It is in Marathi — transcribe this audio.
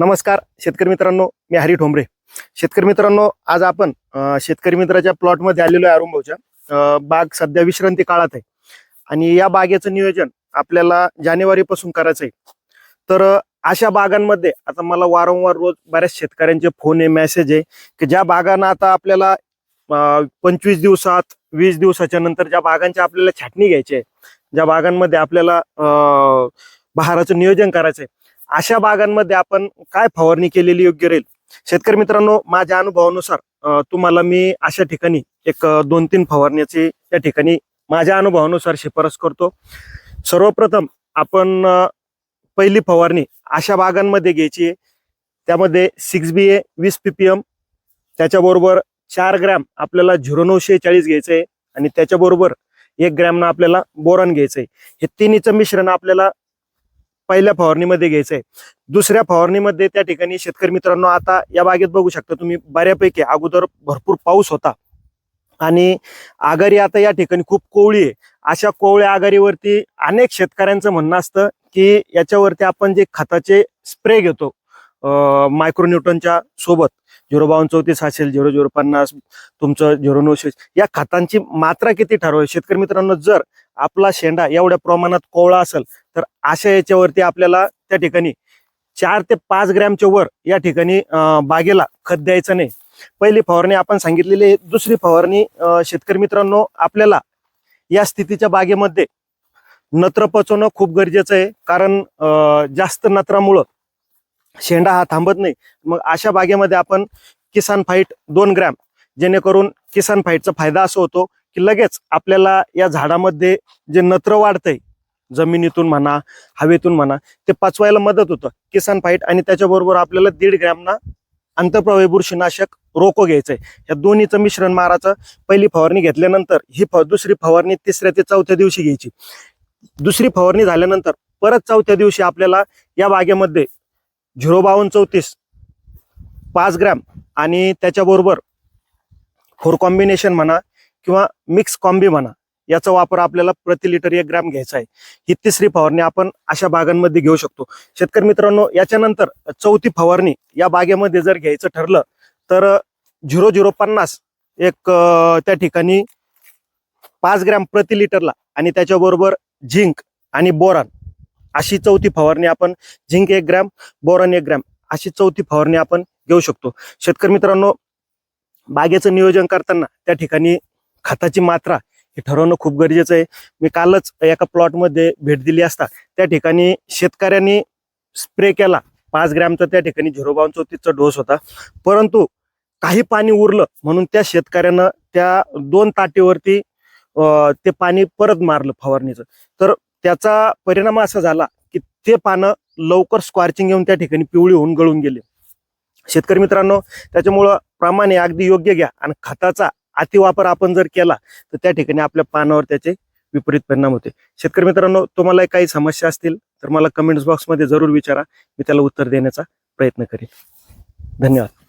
नमस्कार शेतकरी मित्रांनो मी हरी ठोंबरे. शेतकरी मित्रांनो आज आपण शेतकरी मित्राच्या प्लॉटमध्ये आलेलो आहे अरुंभाऊच्या बाग सध्या विश्रांती काळात आहे. आणि या बागेचं नियोजन आपल्याला जानेवारी पासून करायचं आहे. तर अशा बागांमध्ये आता मला वारंवार रोज बऱ्याच शेतकऱ्यांचे फोन आहे मेसेज आहे की ज्या बागांना आता आपल्याला पंचवीस दिवसात वीस दिवसाच्या नंतर ज्या बागांची आपल्याला छाटणी घ्यायची आहे ज्या बागांमध्ये आपल्याला बहाराचं नियोजन करायचंय अशा बागांमध्ये आपण काय फवारणी केलेली योग्य राहील? शेतकरी मित्रांनो माझ्या अनुभवानुसार तुम्हाला मी अशा ठिकाणी एक दोन तीन फवारण्याची त्या ठिकाणी माझ्या अनुभवानुसार शिफारस करतो. सर्वप्रथम आपण पहिली फवारणी अशा बागांमध्ये घ्यायची आहे. त्यामध्ये सिक्स बी ए वीस पीपीएम त्याच्याबरोबर चार ग्रॅम आपल्याला झिरो नऊशे चाळीस घ्यायचं आहे आणि त्याच्याबरोबर एक ग्रॅमनं आपल्याला बोरॉन आहे. हे तिन्हीचं मिश्रण आपल्याला पहिल्या फवारणीमध्ये घ्यायचं आहे दुसऱ्या फवारणीमध्ये त्या ठिकाणी शेतकरी मित्रांनो आता या बागेत बघू शकता तुम्ही बऱ्यापैकी अगोदर भरपूर पाऊस होता. आणि आगारी आता या ठिकाणी खूप कोवळी आहे. अशा कोवळ्या आगारीवरती अनेक शेतकऱ्यांचं म्हणणं असतं की याच्यावरती आपण जे खताचे स्प्रे घेतो मायक्रोन्यूटनच्या सोबत. झिरो बावन्न चौतीस असेल झिरो झिरो पन्नास तुमचं झिरो नऊशे या खतांची मात्रा किती ठरवावी? शेतकरी मित्रांनो जर आपला शेंडा एवढ्या प्रमाणात कोवळा असेल तर अशा याच्यावरती आपल्याला त्या ठिकाणी चार ते पाच ग्रॅमच्या वर या ठिकाणी बागेला खत द्यायचं नाही. पहिली फवारणी आपण सांगितलेली आहे. दुसरी फवारणी शेतकरी मित्रांनो आपल्याला या स्थितीच्या बागेमध्ये नत्र पचवणं खूप गरजेचं आहे. कारण जास्त नत्रामुळं शेंडा हा थांबत नाही. मग अशा बागेमध्ये आपण किसान फाईट दोन ग्रॅम जेणेकरून किसान फाईटचा फायदा असं होतो की लगेच आपल्याला या झाडामध्ये जे नत्र वाढतंय जमिनीतून म्हणा हवेतून म्हणा ते पचवायला मदत होतं. किसान फाईट आणि त्याच्याबरोबर आपल्याला दीड ग्रॅमना आंतरप्रवाही बुरशीनाशक रोको घ्यायचंय. या दोन्हीचं मिश्रण माराचं पहिली फवारणी घेतल्यानंतर ही फ दुसरी फवारणी तिसऱ्या ते चौथ्या दिवशी घ्यायची. दुसरी फवारणी झाल्यानंतर परत चौथ्या दिवशी आपल्याला या बागेमध्ये झिरो बावन्न चौतीस पाच ग्रॅम आणि त्याच्याबरोबर फोर कॉम्बिनेशन म्हणा किंवा मिक्स कॉम्बी म्हणा याचा वापर आपल्याला प्रति लिटर एक ग्रॅम घ्यायचा आहे. ही तिसरी फवारणी आपण अशा बागांमध्ये घेऊ शकतो. शेतकरी मित्रांनो याच्यानंतर चौथी फवारणी या बागेमध्ये जर घ्यायचं ठरलं तर झिरो झिरो पन्नास एक त्या ठिकाणी पाच ग्रॅम प्रति लिटरला आणि त्याच्याबरोबर झिंक आणि बोरान अशी चौथी फवारणी आपण झिंक एक ग्रॅम बोरान एक ग्रॅम अशी चौथी फवारणी आपण घेऊ शकतो. शेतकरी मित्रांनो बागेचं नियोजन करताना त्या ठिकाणी खताची मात्रा हे ठरवणं खूप गरजेचं आहे. मी कालच एका प्लॉटमध्ये भेट दिली असता. त्या ठिकाणी शेतकऱ्यांनी स्प्रे केला. पाच ग्रॅमचा त्या ठिकाणी झिरो बावन चौतीसचा डोस होता. परंतु काही पाणी उरलं म्हणून त्या शेतकऱ्यानं त्या दोन ताटीवरती ते पाणी परत मारलं फवारणीचं. तर त्याचा परिणाम असा झाला की ते पानं लवकर स्क्वार्चिंग येऊन त्या ठिकाणी पिवळी होऊन गळून गेले. शेतकरी मित्रांनो त्याच्यामुळं प्रमाणे अगदी योग्य घ्या आणि खताचा अतिवापर आपण जर केला तर त्या ठिकाणी आपल्या पानावर त्याचे विपरीत परिणाम होते. शेतकरी मित्रांनो तुम्हाला काही समस्या असतील तर मला कमेंट्स बॉक्समध्ये जरूर विचारा. मी त्याला उत्तर देण्याचा प्रयत्न करेन. धन्यवाद.